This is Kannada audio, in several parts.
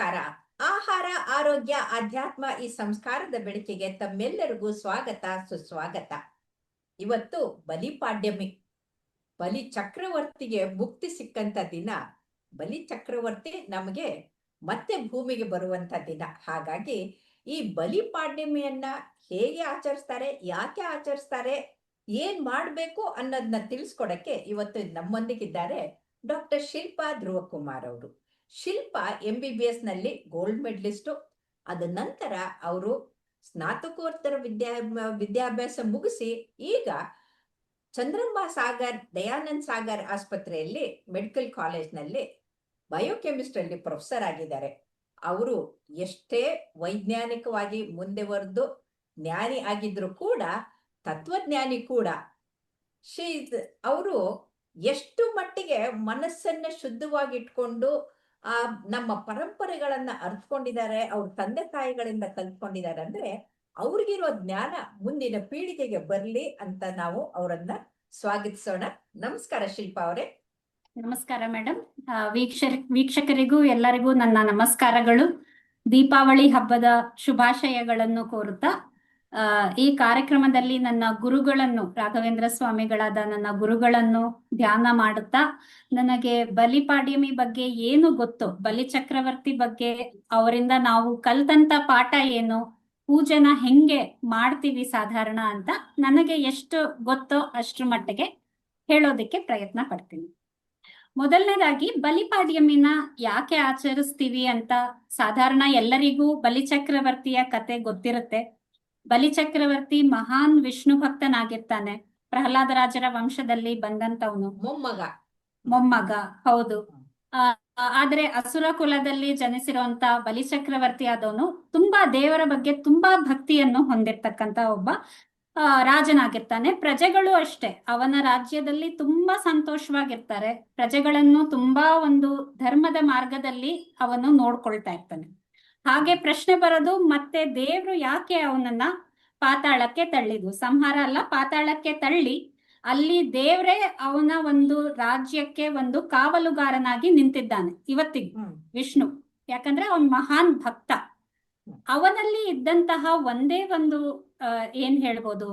ನಮಸ್ಕಾರ. ಆಹಾರ, ಆರೋಗ್ಯ, ಆಧ್ಯಾತ್ಮ ಈ ಸಂಸ್ಕಾರದ ಬೆಳಕಿಗೆ ತಮ್ಮೆಲ್ಲರಿಗೂ ಸ್ವಾಗತ, ಸುಸ್ವಾಗತ. ಇವತ್ತು ಬಲಿಪಾಡ್ಯಮಿ ಬಲಿ ಚಕ್ರವರ್ತಿಗೆ ಮುಕ್ತಿ ಸಿಕ್ಕಂತ ದಿನ. ಬಲಿ ಚಕ್ರವರ್ತಿ ನಮಗೆ ಮತ್ತೆ ಭೂಮಿಗೆ ಬರುವಂತ ದಿನ. ಹಾಗಾಗಿ ಈ ಬಲಿಪಾಡ್ಯಮಿಯನ್ನ ಹೇಗೆ ಆಚರಿಸ್ತಾರೆ, ಯಾಕೆ ಆಚರಿಸ್ತಾರೆ, ಏನ್ ಮಾಡ್ಬೇಕು ಅನ್ನೋದನ್ನ ತಿಳಿಸ್ಕೊಡಕ್ಕೆ ಇವತ್ತು ನಮ್ಮೊಂದಿಗಿದ್ದಾರೆ ಡಾಕ್ಟರ್ ಶಿಲ್ಪಾ ಧ್ರುವಕುಮಾರ್ ಅವರು. ಶಿಲ್ಪ ಎಂ ಬಿ ಬಿ ಎಸ್ನಲ್ಲಿ ಗೋಲ್ಡ್ ಮೆಡಲಿಸ್ಟು ಅದ ನಂತರ ಅವರು ಸ್ನಾತಕೋತ್ತರ ವಿದ್ಯಾ, ವಿದ್ಯಾಭ್ಯಾಸ ಮುಗಿಸಿ ಈಗ ಚಂದ್ರಮ್ಮ ಸಾಗರ್, ದಯಾನಂದ್ ಸಾಗರ್ ಆಸ್ಪತ್ರೆಯಲ್ಲಿ ಮೆಡಿಕಲ್ ಕಾಲೇಜ್ನಲ್ಲಿ ಬಯೋಕೆಮಿಸ್ಟ್ರಿಯಲ್ಲಿ ಪ್ರೊಫೆಸರ್ ಆಗಿದ್ದಾರೆ. ಅವರು ಎಷ್ಟೇ ವೈಜ್ಞಾನಿಕವಾಗಿ ಮುಂದೆ ಬರೆದು ಜ್ಞಾನಿ ಆಗಿದ್ರು ಕೂಡ, ತತ್ವಜ್ಞಾನಿ ಕೂಡ, ಶೀ ಅವರು ಎಷ್ಟು ಮಟ್ಟಿಗೆ ಮನಸ್ಸನ್ನ ಶುದ್ಧವಾಗಿ ಇಟ್ಕೊಂಡು ಆ ನಮ್ಮ ಪರಂಪರೆಗಳನ್ನ ಅರ್ಥಕೊಂಡಿದ್ದಾರೆ ಅವ್ರ ತಂದೆ ತಾಯಿಗಳಿಂದ ಕಲ್ತ್ಕೊಂಡಿದ್ದಾರೆ ಅಂದ್ರೆ ಅವ್ರಿಗಿರೋ ಜ್ಞಾನ ಮುಂದಿನ ಪೀಳಿಗೆಗೆ ಬರ್ಲಿ ಅಂತ ನಾವು ಅವರನ್ನ ಸ್ವಾಗತಿಸೋಣ. ನಮಸ್ಕಾರ ಶಿಲ್ಪಾ ಅವರೇ. ನಮಸ್ಕಾರ ಮೇಡಮ್ ವೀಕ್ಷ ವೀಕ್ಷಕರಿಗೂ ಎಲ್ಲರಿಗೂ ನನ್ನ ನಮಸ್ಕಾರಗಳು. ದೀಪಾವಳಿ ಹಬ್ಬದ ಶುಭಾಶಯಗಳನ್ನು ಕೋರುತ್ತಾ ಈ ಕಾರ್ಯಕ್ರಮದಲ್ಲಿ ನನ್ನ ಗುರುಗಳನ್ನು, ರಾಘವೇಂದ್ರ ಸ್ವಾಮಿಗಳಾದ ನನ್ನ ಗುರುಗಳನ್ನು ಧ್ಯಾನ ಮಾಡುತ್ತಾ, ನನಗೆ ಬಲಿಪಾಡ್ಯಮಿ ಬಗ್ಗೆ ಏನು ಗೊತ್ತು, ಬಲಿ ಚಕ್ರವರ್ತಿ ಬಗ್ಗೆ ಅವರಿಂದ ನಾವು ಕಲ್ತಂತ ಪಾಠ ಏನು, ಪೂಜೆನ ಹೆಂಗೆ ಮಾಡ್ತೀವಿ ಸಾಧಾರಣ ಅಂತ ನನಗೆ ಎಷ್ಟು ಗೊತ್ತೋ ಅಷ್ಟ್ರ ಮಟ್ಟಿಗೆ ಹೇಳೋದಕ್ಕೆ ಪ್ರಯತ್ನ ಪಡ್ತೀನಿ. ಮೊದಲನೇದಾಗಿ, ಬಲಿಪಾಡ್ಯಮಿನ ಯಾಕೆ ಆಚರಿಸ್ತೀವಿ ಅಂತ ಸಾಧಾರಣ ಎಲ್ಲರಿಗೂ ಬಲಿಚಕ್ರವರ್ತಿಯ ಕತೆ ಗೊತ್ತಿರುತ್ತೆ. ಬಲಿಚಕ್ರವರ್ತಿ ಮಹಾನ್ ವಿಷ್ಣು ಭಕ್ತನಾಗಿರ್ತಾನೆ. ಪ್ರಹ್ಲಾದರಾಜರ ವಂಶದಲ್ಲಿ ಬಂದಂತವನು ಮೊಮ್ಮಗ. ಮೊಮ್ಮಗ ಹೌದು. ಆದ್ರೆ ಅಸುರ ಕುಲದಲ್ಲಿ ಜನಿಸಿರುವಂತ ಬಲಿಚಕ್ರವರ್ತಿ ಆದವನು ತುಂಬಾ ದೇವರ ಬಗ್ಗೆ ತುಂಬಾ ಭಕ್ತಿಯನ್ನು ಹೊಂದಿರ್ತಕ್ಕಂತ ಒಬ್ಬ ರಾಜನಾಗಿರ್ತಾನೆ. ಪ್ರಜೆಗಳು ಅಷ್ಟೇ. ಅವನ ರಾಜ್ಯದಲ್ಲಿ ತುಂಬಾ ಸಂತೋಷವಾಗಿರ್ತಾರೆ. ಪ್ರಜೆಗಳನ್ನು ತುಂಬಾ ಒಂದು ಧರ್ಮದ ಮಾರ್ಗದಲ್ಲಿ ಅವನು ನೋಡ್ಕೊಳ್ತಾ ಇರ್ತಾನೆ. ಹಾಗೆ ಪ್ರಶ್ನೆ ಬರೋದು ಮತ್ತೆ ದೇವ್ರು ಯಾಕೆ ಅವನನ್ನ ಪಾತಾಳಕ್ಕೆ ತಳ್ಳಿದ್ರು ಸಂಹಾರ ಅಲ್ಲ ಪಾತಾಳಕ್ಕೆ ತಳ್ಳಿ. ಅಲ್ಲಿ ದೇವರೇ ಅವನ ಒಂದು ರಾಜ್ಯಕ್ಕೆ ಒಂದು ಕಾವಲುಗಾರನಾಗಿ ನಿಂತಿದ್ದಾನೆ ಇವತ್ತಿಗೆ. ವಿಷ್ಣು. ಯಾಕಂದ್ರೆ ಅವನ್ ಮಹಾನ್ ಭಕ್ತ. ಅವನಲ್ಲಿ ಇದ್ದಂತಹ ಒಂದೇ ಒಂದು ಅಹ್ ಏನ್ ಹೇಳ್ಬೋದು?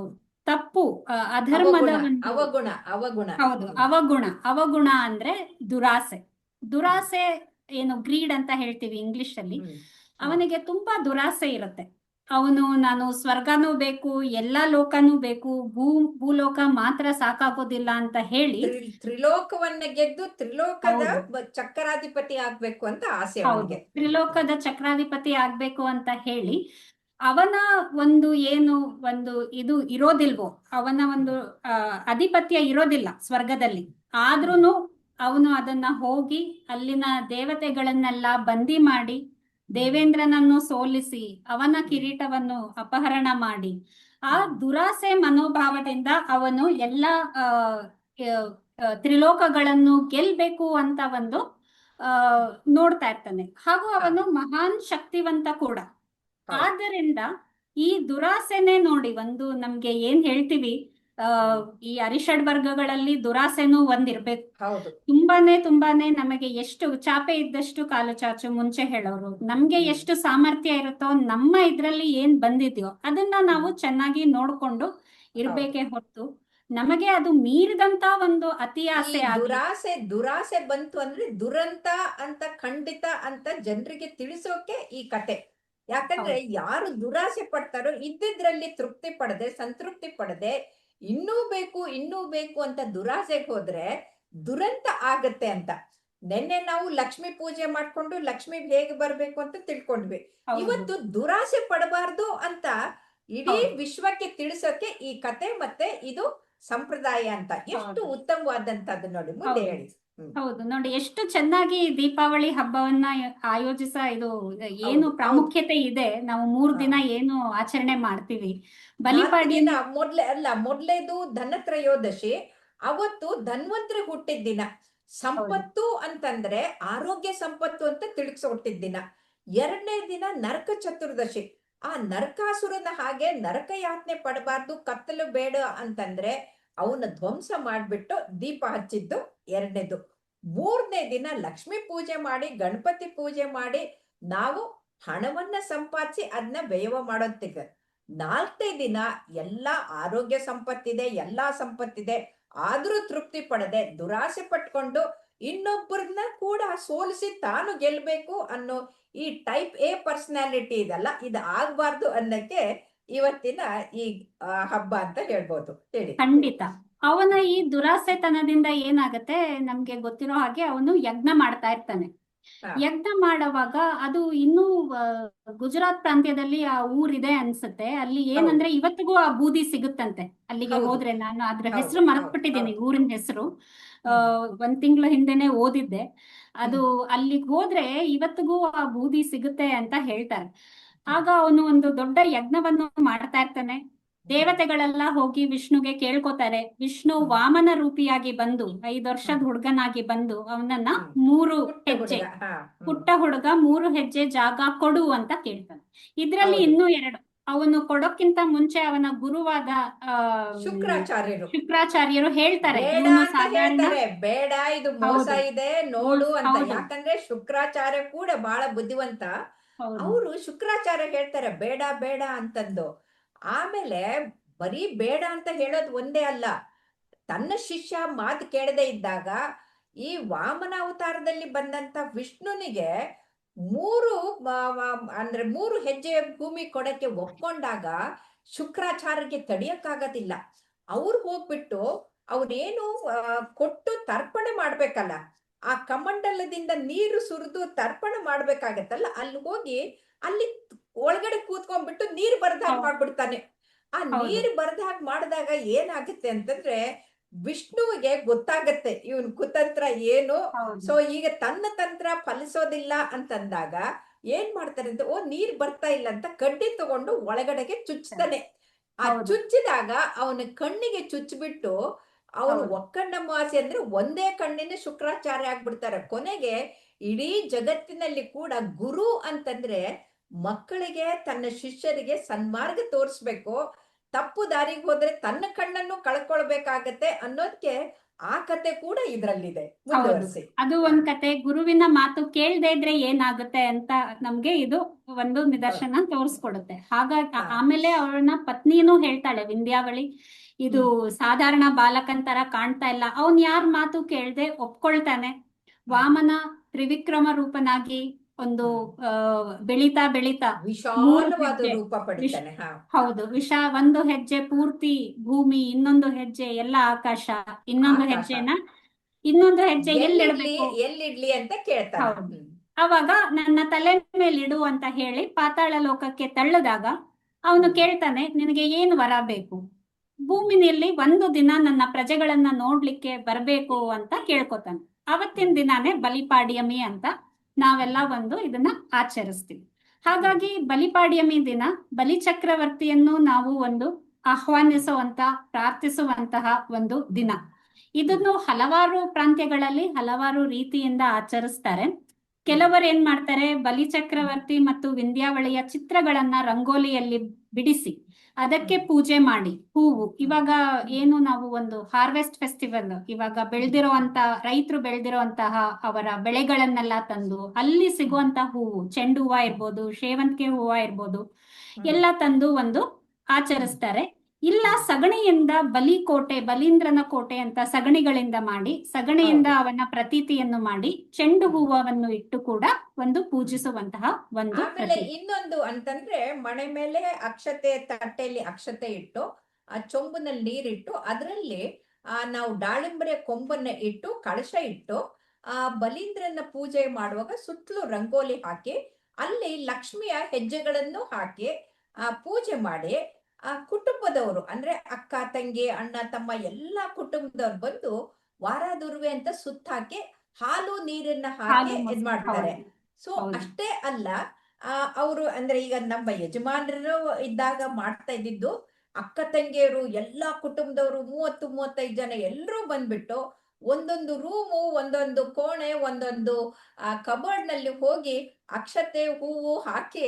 ತಪ್ಪು ಅಧರ್ಮದ ಅವಗುಣ ಅವಗುಣ ಅವಗುಣ. ಹೌದು ಅವಗುಣ ಅವಗುಣ ಅಂದ್ರೆ ದುರಾಸೆ. ದುರಾಸೆ ಏನು ಗ್ರೀಡ್ ಅಂತ ಹೇಳ್ತೀವಿ ಇಂಗ್ಲಿಷ್ ಅಲ್ಲಿ. ಅವನಿಗೆ ತುಂಬಾ ದುರಾಸೆ ಇರುತ್ತೆ. ಅವನು ನಾನು ಸ್ವರ್ಗನೂ ಬೇಕು ಎಲ್ಲಾ ಲೋಕನೂ ಬೇಕು ಭೂ ಭೂಲೋಕ ಮಾತ್ರ ಸಾಕಾಗೋದಿಲ್ಲ ಅಂತ ಹೇಳಿ ತ್ರಿಲೋಕವನ್ನ ಗೆದ್ದು ತ್ರಿಲೋಕದ ಚಕ್ರಾಧಿಪತಿ ಆಗ್ಬೇಕು ಅಂತ ಆಸೆ ಅವನಿಗೆ. ತ್ರಿಲೋಕದ ಚಕ್ರಾಧಿಪತಿ ಆಗ್ಬೇಕು ಅಂತ ಹೇಳಿ ಅವನ ಒಂದು ಏನು ಒಂದು ಇದು ಇರೋದಿಲ್ವೋ ಅವನ ಒಂದು ಅಹ್ ಅಧಿಪತ್ಯ ಇರೋದಿಲ್ಲ ಸ್ವರ್ಗದಲ್ಲಿ. ಆದ್ರೂನು ಅವನು ಅದನ್ನ ಹೋಗಿ ಅಲ್ಲಿನ ದೇವತೆಗಳನ್ನೆಲ್ಲ ಬಂದಿ ಮಾಡಿ ದೇವೇಂದ್ರನನ್ನು ಸೋಲಿಸಿ ಅವನ ಕಿರೀಟವನ್ನು ಅಪಹರಣ ಮಾಡಿ. ಆ ದುರಾಸೆ ಮನೋಭಾವದಿಂದ ಅವನು ಎಲ್ಲ ತ್ರಿಲೋಕಗಳನ್ನು ಗೆಲ್ಬೇಕು ಅಂತ ಒಂದು ನೋಡ್ತಾ ಇರ್ತಾನೆ. ಹಾಗೂ ಅವನು ಮಹಾನ್ ಶಕ್ತಿವಂತ ಕೂಡ. ಆದ್ದರಿಂದ ಈ ದುರಾಸೆನೆ ನೋಡಿ ಒಂದು ನಮ್ಗೆ ಏನ್ ಹೇಳ್ತೀವಿ? ಈ ಅರಿಷಡ್ ವರ್ಗಗಳಲ್ಲಿ ದುರಾಸೆನೂ ಒಂದಿರ್ಬೇಕು. ಹೌದು. ತುಂಬಾನೇ ತುಂಬಾನೇ ನಮಗೆ ಎಷ್ಟು ಚಾಪೆ ಇದ್ದಷ್ಟು ಕಾಲು ಚಾಚು ಮುಂಚೆ ಹೇಳೋರು. ನಮ್ಗೆ ಎಷ್ಟು ಸಾಮರ್ಥ್ಯ ಇರುತ್ತೋ ನಮ್ಮ ಇದ್ರಲ್ಲಿ ಏನ್ ಬಂದಿದ್ಯೋ ಅದನ್ನ ನಾವು ಚೆನ್ನಾಗಿ ನೋಡ್ಕೊಂಡು ಇರ್ಬೇಕೆ ಹೊರತು. ನಮಗೆ ಅದು ಮೀರಿದಂತ ಒಂದು ಅತಿ ಆಸೆ ದುರಾಸೆ ದುರಾಸೆ ಬಂತು ಅಂದ್ರೆ ದುರಂತ ಅಂತ ಖಂಡಿತ ಅಂತ ಜನರಿಗೆ ತಿಳಿಸೋಕೆ ಈ ಕತೆ ಯಾಕಂದ್ರೆ ಯಾರು ದುರಾಸೆ ಪಡ್ತಾರೋ ಇದ್ದಿದ್ರಲ್ಲಿ ತೃಪ್ತಿ ಪಡದೆ ಸಂತೃಪ್ತಿ ಪಡದೆ ಇನ್ನೂ ಬೇಕು ಇನ್ನೂ ಬೇಕು ಅಂತ ದುರಾಸೆಗೆ ಹೋದ್ರೆ ದುರಂತ ಆಗತ್ತೆ ಅಂತ. ನಿನ್ನೆ ನಾವು ಲಕ್ಷ್ಮಿ ಪೂಜೆ ಮಾಡ್ಕೊಂಡು ಲಕ್ಷ್ಮಿ ಹೇಗೆ ಬರ್ಬೇಕು ಅಂತ ತಿಳ್ಕೊಂಡ್ವಿ. ಇವತ್ತು ದುರಾಸೆ ಪಡಬಾರ್ದು ಅಂತ ಇಡೀ ವಿಶ್ವಕ್ಕೆ ತಿಳಿಸೋಕೆ ಈ ಕತೆ ಮತ್ತೆ ಇದು ಸಂಪ್ರದಾಯ ಅಂತ. ಎಷ್ಟು. ಉತ್ತಮವಾದಂತದ್ದು ನೋಡಿ ಮುಂದೆ ಹೇಳಿ. ಹೌದು. ನೋಡಿ ಎಷ್ಟು ಚೆನ್ನಾಗಿ ದೀಪಾವಳಿ ಹಬ್ಬವನ್ನ ಆಯೋಜಿಸ ಇದು ಏನು ಪ್ರಾಮುಖ್ಯತೆ ಇದೆ. ನಾವು ಮೂರ್ ದಿನ ಏನು ಆಚರಣೆ ಮಾಡ್ತೀವಿ. ನಾಲ್ಕು ಮೊದ್ಲೆ ಅಲ್ಲ ಮೊದ್ಲೇದು ಧನತ್ರಯೋದಶಿ ಅವತ್ತು ಧನ್ವಂತರಿ ಹುಟ್ಟಿದ ದಿನ. ಸಂಪತ್ತು ಅಂತಂದ್ರೆ ಆರೋಗ್ಯ ಸಂಪತ್ತು ಅಂತ ತಿಳಿಸ್ ಹುಟ್ಟಿದ ದಿನ. ಎರಡನೇ ದಿನ ನರಕ ಚತುರ್ದಶಿ. ಆ ನರಕಾಸುರನ ಹಾಗೆ ನರಕ ಯಾತನೆ ಪಡಬಾರ್ದು ಕತ್ತಲು ಬೇಡ ಅಂತಂದ್ರೆ ಅವನ ಧ್ವಂಸ ಮಾಡ್ಬಿಟ್ಟು ದೀಪ ಹಚ್ಚಿದ್ದು ಎರಡನೇದು, ಮೂರನೇ ದಿನ ಲಕ್ಷ್ಮಿ ಪೂಜೆ ಮಾಡಿ, ಗಣಪತಿ ಪೂಜೆ ಮಾಡಿ, ನಾವು ಹಣವನ್ನ ಸಂಪಾದಿಸಿ ಅದನ್ನ ವ್ಯಯವ ಮಾಡೋತ್ತಿಗೆ ನಾಲ್ಕನೇ ದಿನ ಎಲ್ಲಾ ಆರೋಗ್ಯ ಸಂಪತ್ತಿದೆ, ಎಲ್ಲಾ ಸಂಪತ್ತಿದೆ, ಆದ್ರೂ ತೃಪ್ತಿ ಪಡದೆ, ದುರಾಸೆ ಪಟ್ಕೊಂಡು ಇನ್ನೊಬ್ಬರನ್ನ ಕೂಡ ಸೋಲಿಸಿ ತಾನು ಗೆಲ್ಬೇಕು ಅನ್ನೋ ಈ ಟೈಪ್ ಎ ಪರ್ಸನಾಲಿಟಿ ಇದಲ್ಲ, ಇದು ಆಗ್ಬಾರ್ದು ಅನ್ನಕ್ಕೆ ಇವತ್ತಿನ ಈ ಹಬ್ಬ ಅಂತ ಹೇಳ್ಬೋದು. ಹೇಳಿ. ಖಂಡಿತ. ಅವನ ಈ ದುರಾಸೆತನದಿಂದ ಏನಾಗತ್ತೆ? ನಮ್ಗೆ ಗೊತ್ತಿರೋ ಹಾಗೆ ಅವನು ಯಜ್ಞ ಮಾಡ್ತಾ ಇರ್ತಾನೆ. ಯಜ್ಞ ಮಾಡುವಾಗ ಅದು ಇನ್ನೂ ಗುಜರಾತ್ ಪ್ರಾಂತ್ಯದಲ್ಲಿ ಆ ಊರಿದೆ ಅನ್ಸುತ್ತೆ. ಅಲ್ಲಿ ಏನಂದ್ರೆ ಇವತ್ತಿಗೂ ಆ ಬೂದಿ ಸಿಗುತ್ತಂತೆ. ಅಲ್ಲಿಗೆ ಹೌದು. ಹೋದ್ರೆ ನಾನು ಅದ್ರ ಹೆಸರು ಮರೆತ್ಬಿಟ್ಟಿದ್ದೀನಿ ಮರ್ತ್ಬಿಟ್ಟಿದ್ದೀನಿ ಊರಿನ ಹೆಸರು. ಅಹ್ ಒಂದ್ ತಿಂಗಳ ಹಿಂದೆನೆ ಓದಿದ್ದೆ. ಅದು ಅಲ್ಲಿಗೆ ಹೋದ್ರೆ ಇವತ್ತಿಗೂ ಆ ಬೂದಿ ಸಿಗುತ್ತೆ ಅಂತ ಹೇಳ್ತಾರೆ. ಆಗ ಅವನು ಒಂದು ದೊಡ್ಡ ಯಜ್ಞವನ್ನು ಮಾಡ್ತಾ ಇರ್ತಾನೆ. ದೇವತೆಗಳೆಲ್ಲ ಹೋಗಿ ವಿಷ್ಣುಗೆ ಕೇಳ್ಕೊತಾರೆ. ವಿಷ್ಣು ವಾಮನ ರೂಪಿಯಾಗಿ ಬಂದು ಐದ್ ವರ್ಷದ ಹುಡುಗನಾಗಿ ಬಂದು ಅವನನ್ನ ಮೂರು ಹೆಜ್ಜೆ ಪುಟ್ಟ ಹುಡುಗ ಮೂರು ಹೆಜ್ಜೆ ಜಾಗ ಕೊಡು ಅಂತ ಕೇಳ್ತಾನೆ. ಇದ್ರಲ್ಲಿ. ಇನ್ನೂ ಎರಡು. ಅವನು ಕೊಡೋಕ್ಕಿಂತ ಮುಂಚೆ ಅವನ ಗುರುವಾದ ಆ ಶುಕ್ರಾಚಾರ್ಯರು. ಶುಕ್ರಾಚಾರ್ಯರು ಹೇಳ್ತಾರೆ. ಬೇಡ ಇದು ಮೋಸ ಇದೆ ನೋಡು ಅಂತ. ಯಾಕಂದ್ರೆ ಶುಕ್ರಾಚಾರ್ಯ ಕೂಡ ಬಹಳ ಬುದ್ಧಿವಂತ. ಅವರು ಶುಕ್ರಾಚಾರ್ಯ ಹೇಳ್ತಾರೆ ಬೇಡ ಬೇಡ ಅಂತಂದು. ಆಮೇಲೆ ಬರೀ ಬೇಡ ಅಂತ ಹೇಳೋದು ಒಂದೇ ಅಲ್ಲ. ತನ್ನ ಶಿಷ್ಯ ಮಾತು ಕೇಳದೆ ಇದ್ದಾಗ ಈ ವಾಮನ ಅವತಾರದಲ್ಲಿ ಬಂದಂತ ವಿಷ್ಣುನಿಗೆ ಮೂರು ಅಂದ್ರೆ ಮೂರು ಹೆಜ್ಜೆ ಭೂಮಿ ಕೊಡಕ್ಕೆ ಒಪ್ಕೊಂಡಾಗ ಶುಕ್ರಾಚಾರ್ಯಗೆ ತಡಿಯಕ್ಕಾಗದಿಲ್ಲ. ಅವ್ರು ಹೋಗ್ಬಿಟ್ಟು ಅವ್ರೇನು ಕೊಟ್ಟು ತರ್ಪಣೆ ಮಾಡ್ಬೇಕಲ್ಲ, ಆ ಕಮಂಡಲದಿಂದ ನೀರು ಸುರಿದು ತರ್ಪಣೆ ಮಾಡ್ಬೇಕಾಗತ್ತಲ್ಲ, ಅಲ್ಲಿ ಹೋಗಿ ಅಲ್ಲಿ ಒಳಗಡೆ ಕೂತ್ಕೊಂಡ್ಬಿಟ್ಟು ನೀರ್ ಬರ್ದಾಗ ಹಾಗೆ ಮಾಡ್ಬಿಡ್ತಾನೆ. ಆ ನೀರ್ ಬರ್ದ ಹಾಗೆ ಮಾಡಿದಾಗ ಏನಾಗುತ್ತೆ ಅಂತಂದ್ರೆ ವಿಷ್ಣುವಿಗೆ ಗೊತ್ತಾಗತ್ತೆ ಇವನ್ ಕುತಂತ್ರ ಏನು. ಸೊ ಈಗ ತನ್ನ ತಂತ್ರ ಫಲಿಸೋದಿಲ್ಲ ಅಂತಂದಾಗ ಏನ್ ಮಾಡ್ತಾರೆ ಅಂತ ಓ ನೀರ್ ಬರ್ತಾ ಇಲ್ಲ ಅಂತ ಕಡ್ಡಿ ತಗೊಂಡು ಒಳಗಡೆಗೆ ಚುಚ್ತಾನೆ. ಆ. ಚುಚ್ಚಿದಾಗ ಅವನ ಕಣ್ಣಿಗೆ ಚುಚ್ಚಿಬಿಟ್ಟು ಅವನು. ಒಕ್ಕಣ್ಣ ಮಾಸಿ ಅಂದ್ರೆ ಒಂದೇ ಕಣ್ಣಿನ ಶುಕ್ರಾಚಾರ್ಯ ಆಗ್ಬಿಡ್ತಾರೆ. ಕೊನೆಗೆ ಇಡೀ ಜಗತ್ತಿನಲ್ಲಿ ಕೂಡ ಗುರು ಅಂತಂದ್ರೆ ಮಕ್ಕಳಿಗೆ ತನ್ನ ಶಿಷ್ಯರಿಗೆ ಸನ್ಮಾರ್ಗ ತೋರಿಸ್ಬೇಕು. ತಪ್ಪು ದಾರಿಗೆ ಹೋದ್ರೆ ತನ್ನ ಕಣ್ಣನ್ನು ಕಳ್ಕೊಳ್ಬೇಕಾಗತ್ತೆ ಅನ್ನೋದಕ್ಕೆ ಆ ಕತೆ ಕೂಡ ಇದ್ರಲ್ಲಿದೆ. ಅದು ಒಂದ್ ಕತೆ. ಗುರುವಿನ ಮಾತು ಕೇಳದೆ ಇದ್ರೆ ಏನಾಗುತ್ತೆ ಅಂತ ನಮ್ಗೆ ಇದು ಒಂದು ನಿದರ್ಶನ ತೋರಿಸ್ಕೊಡುತ್ತೆ. ಹಾಗಾಗಿ ಆಮೇಲೆ ಅವಳನ್ನ ಪತ್ನಿನೂ ಹೇಳ್ತಾಳೆ ವಿಂಧ್ಯಾವಳಿ. ಇದು ಸಾಧಾರಣ ಬಾಲಕನ್ ತರ ಕಾಣ್ತಾ ಇಲ್ಲ. ಅವನ್ ಯಾರ್ ಮಾತು ಕೇಳ್ದೆ ಒಪ್ಕೊಳ್ತಾನೆ. ವಾಮನ ತ್ರಿವಿಕ್ರಮ ರೂಪನಾಗಿ ಒಂದು ಬೆಳೀತಾ ಬೆಳೀತಾ ವಿಶಾಲವಾದ ರೂಪ ಪಡಿತಾನೆ ಹೌದು ವಿಷ ಒಂದು ಹೆಜ್ಜೆ ಪೂರ್ತಿ ಭೂಮಿ ಇನ್ನೊಂದು ಹೆಜ್ಜೆ ಎಲ್ಲ ಆಕಾಶ ಇನ್ನೊಂದು. ಹೆಜ್ಜೆನ ಇನ್ನೊಂದು ಹೆಜ್ಜೆ ಎಲ್ಲಿಡ್ಲಿ ಎಲ್ಲಿಡ್ಲಿ ಅಂತ ಕೇಳ್ತಾನೆ. ಹೌದು. ಅವಾಗ ನನ್ನ ತಲೆ ಮೇಲಿಡು ಅಂತ ಹೇಳಿ ಪಾತಾಳ ಲೋಕಕ್ಕೆ ತಳ್ಳದಾಗ ಅವನು ಕೇಳ್ತಾನೆ ನಿನಗೆ ಏನು ವರ ಬೇಕು? ಭೂಮಿನಲ್ಲಿ ಒಂದು ದಿನ ನನ್ನ ಪ್ರಜೆಗಳನ್ನ ನೋಡ್ಲಿಕ್ಕೆ ಬರ್ಬೇಕು ಅಂತ ಕೇಳ್ಕೊತಾನೆ. ಅವತ್ತಿನ ದಿನಾನೇ ಬಲಿಪಾಡ್ಯಮಿ ಅಂತ ನಾವೆಲ್ಲ ಒಂದು ಇದನ್ನ ಆಚರಿಸ್ತೀವಿ. ಹಾಗಾಗಿ ಬಲಿಪಾಡ್ಯಮಿ ದಿನ, ಬಲಿ ಚಕ್ರವರ್ತಿಯನ್ನು ನಾವು ಒಂದು ಆಹ್ವಾನಿಸುವಂತ, ಪ್ರಾರ್ಥಿಸುವಂತಹ ಒಂದು ದಿನ. ಇದನ್ನು ಹಲವಾರು ಪ್ರಾಂತ್ಯಗಳಲ್ಲಿ ಹಲವಾರು ರೀತಿಯಿಂದ ಆಚರಿಸ್ತಾರೆ. ಕೆಲವರು ಏನ್ ಮಾಡ್ತಾರೆ ಬಲಿಚಕ್ರವರ್ತಿ ಮತ್ತು ವಿಂಧ್ಯಾವಳಿಯ ಚಿತ್ರಗಳನ್ನ ರಂಗೋಲಿಯಲ್ಲಿ ಬಿಡಿಸಿ ಅದಕ್ಕೆ ಪೂಜೆ ಮಾಡಿ. ಹೂವು. ಇವಾಗ ಏನು ನಾವು ಒಂದು ಹಾರ್ವೆಸ್ಟ್ ಫೆಸ್ಟಿವಲ್ ಇವಾಗ ಬೆಳೆದಿರುವಂತ ರೈತರು ಬೆಳೆದಿರುವಂತಹ ಅವರ ಬೆಳೆಗಳನ್ನೆಲ್ಲ ತಂದು ಅಲ್ಲಿ ಸಿಗುವಂತ ಹೂವು ಚೆಂಡು ಹೂವ ಇರ್ಬೋದು ಸೇವಂತಿಗೆ ಹೂವ ಇರ್ಬೋದು ಎಲ್ಲ ತಂದು ಒಂದು ಆಚರಿಸ್ತಾರೆ. ಇಲ್ಲ ಸಗಣಿಯಿಂದ ಬಲಿ ಕೋಟೆ ಬಲೀಂದ್ರನ ಕೋಟೆ ಅಂತ ಸಗಣಿಗಳಿಂದ ಮಾಡಿ ಸಗಣಿಯಿಂದ ಅವನ ಪ್ರತೀತಿಯನ್ನು ಮಾಡಿ ಚೆಂಡು ಹೂವವನ್ನು ಇಟ್ಟು ಕೂಡ ಒಂದು ಪೂಜಿಸುವಂತಹ ಒಂದು ಆಮೇಲೆ ಇನ್ನೊಂದು ಅಂತಂದ್ರೆ ಮಣೆ ಮೇಲೆ ಅಕ್ಷತೆ ತಟ್ಟೆಯಲ್ಲಿ ಅಕ್ಷತೆ ಇಟ್ಟು ಆ ಚೊಂಬುನಲ್ಲಿ ನೀರಿಟ್ಟು ಅದರಲ್ಲಿ ಆ ನಾವು ದಾಳಿಂಬರೆ ಕೊಂಬನ್ನ ಇಟ್ಟು ಕಳಶ ಇಟ್ಟು ಆ ಬಲೀಂದ್ರನ ಪೂಜೆ ಮಾಡುವಾಗ ಸುತ್ತಲೂ ರಂಗೋಲಿ ಹಾಕಿ ಅಲ್ಲಿ ಲಕ್ಷ್ಮಿಯ ಹೆಜ್ಜೆಗಳನ್ನು ಹಾಕಿ ಆ ಪೂಜೆ ಮಾಡಿ ಆ ಕುಟುಂಬದವರು ಅಂದ್ರೆ ಅಕ್ಕ ತಂಗಿ ಅಣ್ಣ ತಮ್ಮ ಎಲ್ಲಾ ಕುಟುಂಬದವ್ರು ಬಂದು ವಾರಾದುರ್ವೆ ಅಂತ ಸುತ್ತಾಕಿ ಹಾಲು ನೀರನ್ನ ಹಾಕಿ ಇದ್ ಮಾಡ್ತಾರೆ. ಸೊ ಅಷ್ಟೇ ಅಲ್ಲ ಆ ಅವರು ಅಂದ್ರೆ ಈಗ ನಮ್ಮ ಯಜಮಾನರು ಇದ್ದಾಗ ಮಾಡ್ತಾ ಇದ್ದಿದ್ದು ಅಕ್ಕ ತಂಗಿಯರು ಎಲ್ಲಾ ಕುಟುಂಬದವರು ಮೂವತ್ತು ಮೂವತ್ತೈದು ಜನ ಎಲ್ಲರೂ ಬಂದ್ಬಿಟ್ಟು ಒಂದೊಂದು ರೂಮು ಒಂದೊಂದು ಕೋಣೆ ಒಂದೊಂದು ಆ ಕಬೋರ್ಡ್ನಲ್ಲಿ ಹೋಗಿ ಅಕ್ಷತೆ ಹೂವು ಹಾಕಿ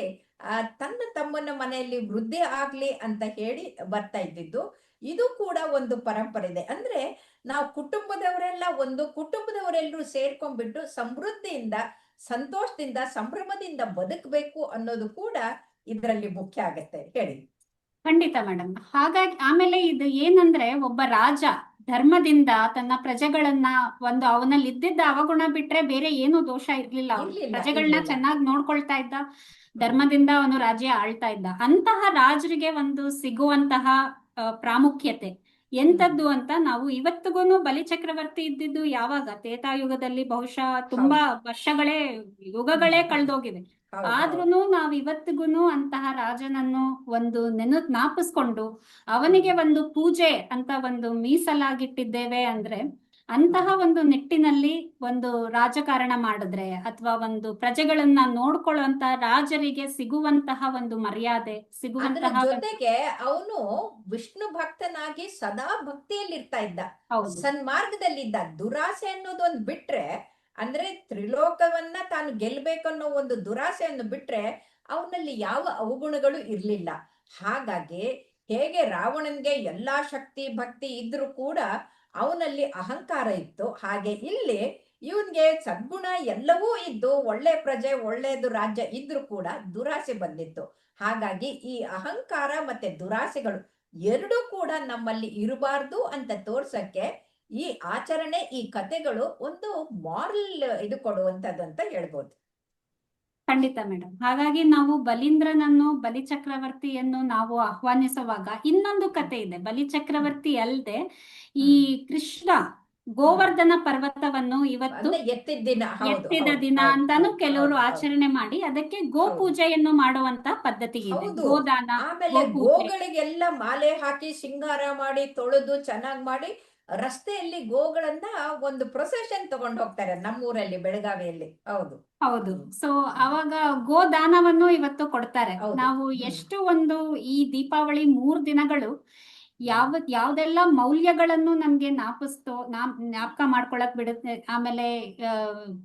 ತನ್ನ ತಮ್ಮನ ಮನೆಯಲ್ಲಿ ವೃದ್ಧಿ ಆಗ್ಲಿ ಅಂತ ಹೇಳಿ ಬರ್ತಾ ಇದ್ದಿದ್ದು, ಇದು ಕೂಡ ಒಂದು ಪರಂಪರೆ ಇದೆ. ಅಂದ್ರೆ ನಾವು ಕುಟುಂಬದವರೆಲ್ಲ ಒಂದು ಕುಟುಂಬದವರೆಲ್ಲರೂ ಸೇರ್ಕೊಂಡ್ಬಿಟ್ಟು ಸಮೃದ್ಧಿಯಿಂದ, ಸಂತೋಷದಿಂದ, ಸಂಭ್ರಮದಿಂದ ಬದುಕಬೇಕು ಅನ್ನೋದು ಕೂಡ ಇದರಲ್ಲಿ ಮುಖ್ಯ ಆಗತ್ತೆ. ಹೇಳಿ. ಖಂಡಿತ ಮೇಡಮ್ ಹಾಗಾಗಿ ಆಮೇಲೆ ಇದು ಏನಂದ್ರೆ ಒಬ್ಬ ರಾಜ ಧರ್ಮದಿಂದ ತನ್ನ ಪ್ರಜೆಗಳನ್ನ ಒಂದು ಅವನಲ್ಲಿ ಇದ್ದಿದ್ದ ಅವಗುಣ ಬಿಟ್ರೆ ಬೇರೆ ಏನು ದೋಷ ಇರ್ಲಿಲ್ಲ ಪ್ರಜೆಗಳನ್ನ ಚೆನ್ನಾಗಿ ನೋಡ್ಕೊಳ್ತಾ ಇದ್ದ. ಧರ್ಮದಿಂದ ಅವನು ರಾಜ್ಯ ಆಳ್ತಾ ಇದ್ದ. ಅಂತಹ ರಾಜರಿಗೆ ಒಂದು ಸಿಗುವಂತಹ ಪ್ರಾಮುಖ್ಯತೆ ಎಂತದ್ದು ಅಂತ ನಾವು ಇವತ್ತಿಗೂನು ಬಲಿ ಚಕ್ರವರ್ತಿ ಇದ್ದಿದ್ದು ಯಾವಾಗ? ತ್ರೇತಾಯುಗದಲ್ಲಿ ಬಹುಶಃ ತುಂಬಾ ವರ್ಷಗಳೇ ಯುಗಗಳೇ. ಕಳೆದೋಗಿವೆ. ಆದ್ರೂನು ನಾವ್ ಇವತ್ತಿಗೂನು ಅಂತಹ ರಾಜನನ್ನು ಒಂದು ನೆನ ಜ್ಞಾಪಿಸ್ಕೊಂಡು ಅವನಿಗೆ ಒಂದು ಪೂಜೆ ಅಂತ ಒಂದು ಮೀಸಲಾಗಿಟ್ಟಿದ್ದೇವೆ ಅಂದ್ರೆ ಅಂತಹ ಒಂದು ನಿಟ್ಟಿನಲ್ಲಿ ಒಂದು ರಾಜಕಾರಣ ಮಾಡಿದ್ರೆ ಅಥವಾ ಒಂದು ಪ್ರಜೆಗಳನ್ನ ನೋಡ್ಕೊಳ್ಳುವಂತ ರಾಜರಿಗೆ ಸಿಗುವಂತಹ ಒಂದು ಮರ್ಯಾದೆ ಸಿಗುವಂತಹ ಜೊತೆಗೆ ಅವನು ವಿಷ್ಣು ಭಕ್ತನಾಗಿ ಸದಾ ಭಕ್ತಿಯಲ್ಲಿ ಇರ್ತಾ ಇದ್ದ ಸನ್ಮಾರ್ಗದಲ್ಲಿದ್ದ. ದುರಾಸೆ ಅನ್ನೋದೊಂದು ಬಿಟ್ರೆ ಅಂದ್ರೆ ತ್ರಿಲೋಕವನ್ನ ತಾನು ಗೆಲ್ಬೇಕನ್ನೋ ಒಂದು ದುರಾಸೆಯನ್ನು ಬಿಟ್ರೆ ಅವನಲ್ಲಿ ಯಾವ ಅವಗುಣಗಳು ಇರ್ಲಿಲ್ಲ. ಹಾಗಾಗಿ ಹೇಗೆ ರಾವಣನ್ಗೆ ಎಲ್ಲಾ ಶಕ್ತಿ, ಭಕ್ತಿ ಇದ್ರೂ ಕೂಡ ಅವನಲ್ಲಿ ಅಹಂಕಾರ ಇತ್ತು. ಹಾಗೆ ಇಲ್ಲಿ ಇವನ್ಗೆ ಸದ್ಗುಣ ಎಲ್ಲವೂ ಇದ್ದು ಒಳ್ಳೆ ಪ್ರಜೆ ಒಳ್ಳೆಯದು ರಾಜ್ಯ ಇದ್ರೂ ಕೂಡ ದುರಾಸೆ ಬಂದಿತ್ತು. ಹಾಗಾಗಿ ಈ ಅಹಂಕಾರ ಮತ್ತೆ ದುರಾಸೆಗಳು ಎರಡೂ ಕೂಡ ನಮ್ಮಲ್ಲಿ ಇರಬಾರ್ದು ಅಂತ ತೋರ್ಸಕ್ಕೆ ಈ ಆಚರಣೆ ಈ ಕತೆಗಳು ಒಂದು ಮಾರಲ್ ಇದು ಕೊಡುವಂತದ್ದು ಅಂತ ಹೇಳ್ಬೋದು. ಖಂಡಿತ ಮೇಡಮ್ ಹಾಗಾಗಿ ನಾವು ಬಲೀಂದ್ರನನ್ನು ಬಲಿ ಚಕ್ರವರ್ತಿಯನ್ನು ನಾವು ಆಹ್ವಾನಿಸುವಾಗ ಇನ್ನೊಂದು ಕತೆ ಇದೆ. ಬಲಿ ಚಕ್ರವರ್ತಿ ಅಲ್ಲದೆ ಈ ಕೃಷ್ಣ ಗೋವರ್ಧನ ಪರ್ವತವನ್ನು ಇವತ್ತು ಎತ್ತಿದ ದಿನ ಅಂತಾನು ಕೆಲವರು ಆಚರಣೆ ಮಾಡಿ ಅದಕ್ಕೆ ಗೋ ಪೂಜೆಯನ್ನು ಮಾಡುವಂತ ಪದ್ಧತಿ ಇದೆ. ಗೋದಾನ ಆಮೇಲೆ. ಗೋಗಳಿಗೆಲ್ಲ ಮಾಲೆ ಹಾಕಿ ಶೃಂಗಾರ ಮಾಡಿ ತೊಳೆದು ಚೆನ್ನಾಗಿ ಮಾಡಿ ರಸ್ತೆಯಲ್ಲಿ ಗೋಗಳನ್ನ ಒಂದು ಪ್ರೊಸೆಷನ್ ತಗೊಂಡು ಹೋಗ್ತಾರೆ ನಮ್ಮೂರಲ್ಲಿ ಬೆಳಗಾವಿಯಲ್ಲಿ. ಹೌದು. ಹೌದು. ಸೊ ಅವಾಗ ಗೋ ದಾನವನ್ನು ಇವತ್ತು ಕೊಡ್ತಾರೆ. ನಾವು. ಎಷ್ಟು ಒಂದು ಈ ದೀಪಾವಳಿ ಮೂರ್ ದಿನಗಳು ಯಾವ ಯಾವ್ದೆಲ್ಲ ಮೌಲ್ಯಗಳನ್ನು ನಮ್ಗೆ ಜ್ಞಾಪಿಸ್ತೋ ನಾ ಜ್ಞಾಪಕ ಮಾಡ್ಕೊಳಕ್ ಬಿಡುತ್ತೆ ಆಮೇಲೆ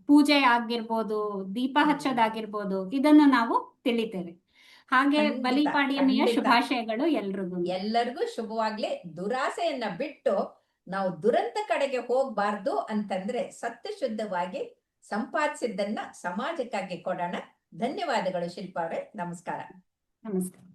ಪೂಜೆ ಆಗಿರ್ಬೋದು ದೀಪ. ಹಚ್ಚೋದಾಗಿರ್ಬೋದು ಇದನ್ನು ನಾವು ತಿಳಿತೇವೆ. ಹಾಗೆ ಬಲಿಪಾಡ್ಯಮಿಯ ಶುಭಾಶಯಗಳು ಎಲ್ರಿಗೂ. ಎಲ್ಲರಿಗೂ ಶುಭವಾಗ್ಲಿ. ದುರಾಸೆಯನ್ನ ಬಿಟ್ಟು ನಾವು ದುರಂತ ಕಡೆಗೆ ಹೋಗ್ಬಾರ್ದು ಅಂತಂದ್ರೆ ಸತ್ಯಶುದ್ಧವಾಗಿ ಸಂಪಾದಿಸಿದ್ದನ್ನ ಸಮಾಜಕ್ಕಾಗಿ ಕೊಡೋಣ. ಧನ್ಯವಾದಗಳು ಶಿಲ್ಪಾವೇ ನಮಸ್ಕಾರ. ನಮಸ್ಕಾರ.